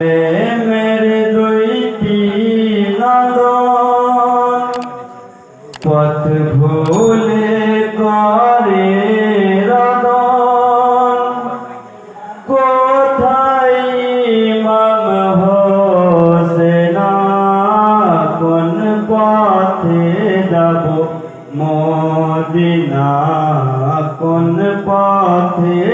মেরে দুইটি নদন পথ ভুলে করে রদন কোথায় ইমাম হোসেনা? কোন পথে যাব? মদিনা কোন পথে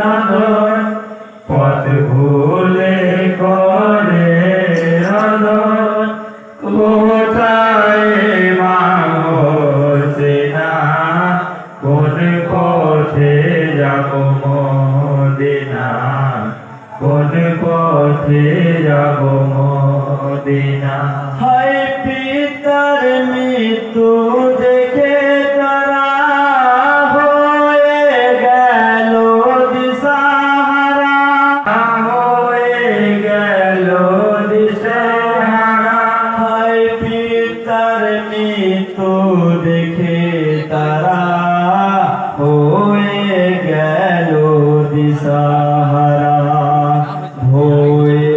নাদর পথ ভুলে করে আদর কোথায় মাসে না কোন পথে যাব মদিনা? কোন পথে যাব মদিনা? পিতার মৃত্যু তার মৃত্যু দেখে তারা হয়ে গেল দিশাহারা। হয়ে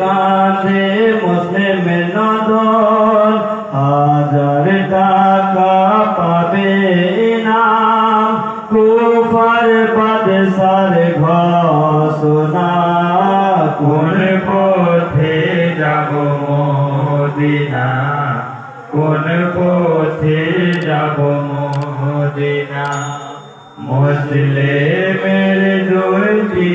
কাঁধে মুসলিম নদন হাজার টাকা পাবে নাম কুফার বাদশার ঘোষণা, কোন পথে যাব মোদিনা? কোন পথে যাব মোহদিনা মুসলিমের দুটি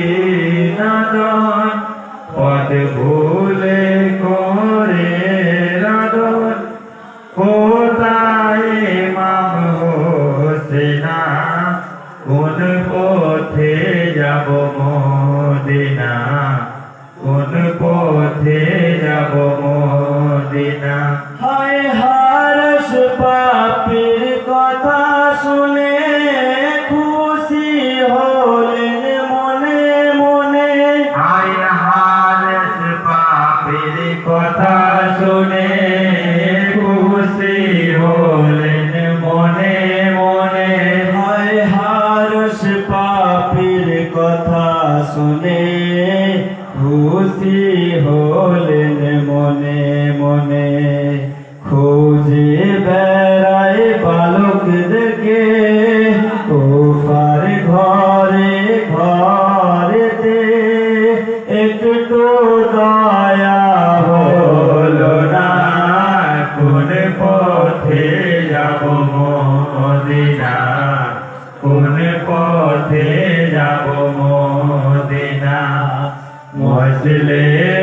हौसले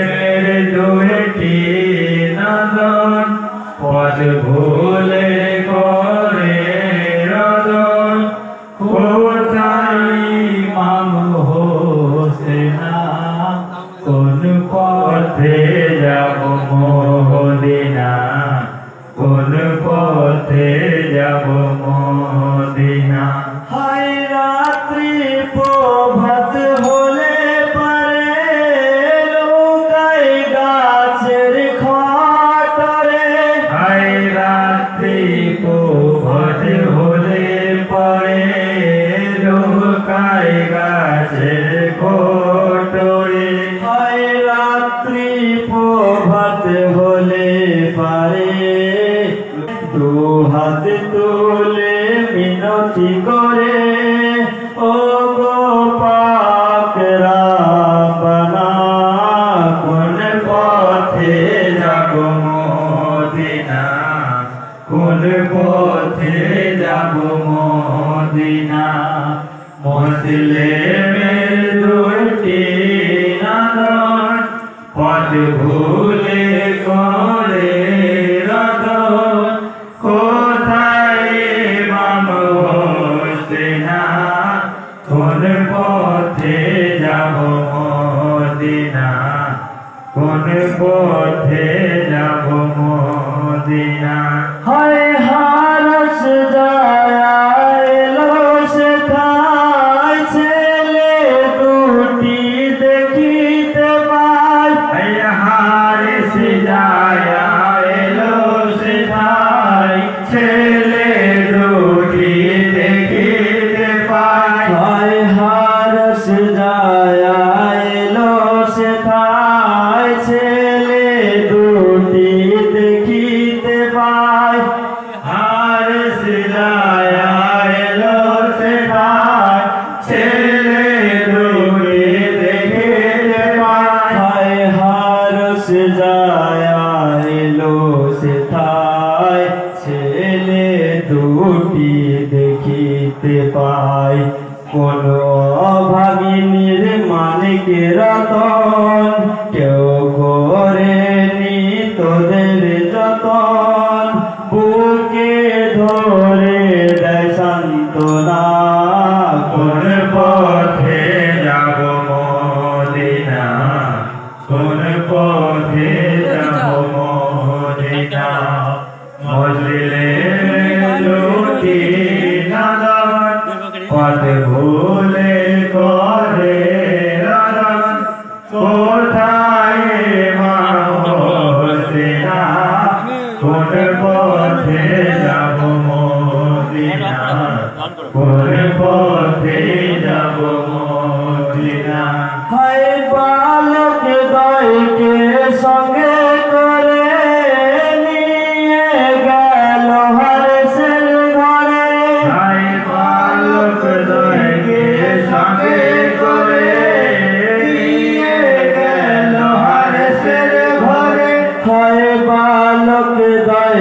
ভুলে করে রত কোথায় মামসে না কোন পথে যাব মদিনা? কোন পথে যাব মদিনা? হয় হারস যা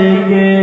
দিকে